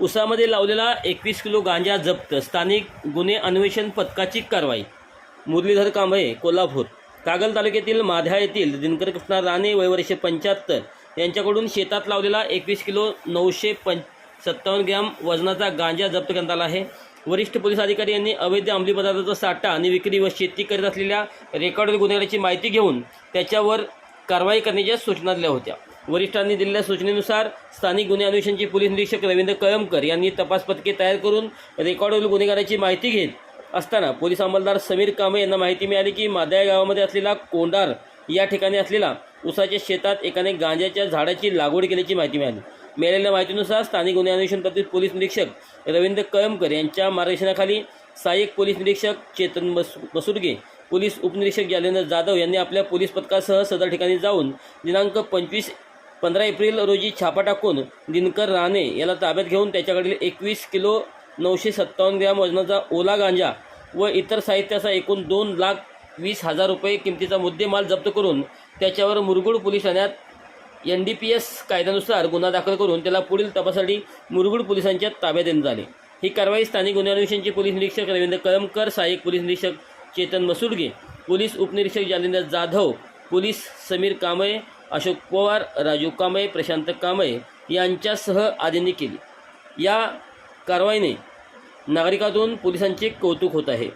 उसामध्ये लावलेला एकवीस किलो गांजा जप्त. स्थानिक गुन्हे अन्वेषण पथकाची कारवाई. मुरलीधर कांबळे कोल्हापूर. कागल तालुक्यातील माध्या येथील दिनकर कृष्णा राणे वयवर्षे पंच्याहत्तर यांच्याकडून शेतात लावलेला एकवीस किलो नऊशे पं सत्तावन्न ग्रॅम वजनाचा गांजा जप्त करण्यात आला आहे. वरिष्ठ पोलीस अधिकारी यांनी अवैध अंमली पदार्थाचा साठा आणि विक्री व शेती करीत असलेल्या रेकॉर्डवर गुन्हेगाराची माहिती घेऊन त्याच्यावर कारवाई करण्याच्या सूचना दिल्या होत्या. वरिष्ठांनी दिलेल्या सूचनेनुसार स्थानिक गुन्हे अन्वेषणचे पोलीस निरीक्षक रवींद्र कळमकर यांनी तपास पथके तयार करून रेकॉर्डवरील गुन्हेगाराची माहिती घेत असताना पोलीस अंमलदार समीर कांबळे यांना माहिती मिळाली की मादया गावामध्ये असलेला कोंडार या ठिकाणी असलेला उसाच्या शेतात एकाने गांजाच्या झाडाची लागवड केल्याची माहिती मिळाली. मिळालेल्या माहितीनुसार स्थानिक गुन्हे अन्वेषण पथक पोलीस निरीक्षक रवींद्र कळमकर यांच्या मार्गदर्शनाखाली सहाय्यक पोलीस निरीक्षक चेतन मस मसुर्गे पोलीस उपनिरीक्षक जालेंद्र जाधव यांनी आपल्या पोलीस पथकासह सदर ठिकाणी जाऊन दिनांक पंचवीस पंधरा एप्रिल रोजी छापा टाकून दिनकर राणे याला ताब्यात घेऊन त्याच्याकडील एकवीस किलो नऊशे सत्तावन्न ग्रॅम वजनाचा ओला गांजा व इतर साहित्याचा एकूण दोन लाख वीस हजार रुपये किमतीचा मुद्देमाल जप्त करून त्याच्यावर मुरगुड पोलीस ठाण्यात एन डी पी एस कायद्यानुसार गुन्हा दाखल करून त्याला पुढील तपासासाठी मुरगुड पोलिसांच्या ताब्यात देण्यात आले ही कारवाई स्थानिक गुन्हे अन्वेषणचे पोलीस निरीक्षक रवींद्र कळमकर सहाय्यक पोलीस निरीक्षक चेतन मसुडगे पोलीस उपनिरीक्षक जालिंदर जाधव पोलीस समीर कांबळे अशोक पवार राजू कांबळे प्रशांत कांबळे यांच्यासह आदींनी केली. या कारवाईने नागरिकातून पोलिसांचे कौतुक होत आहे.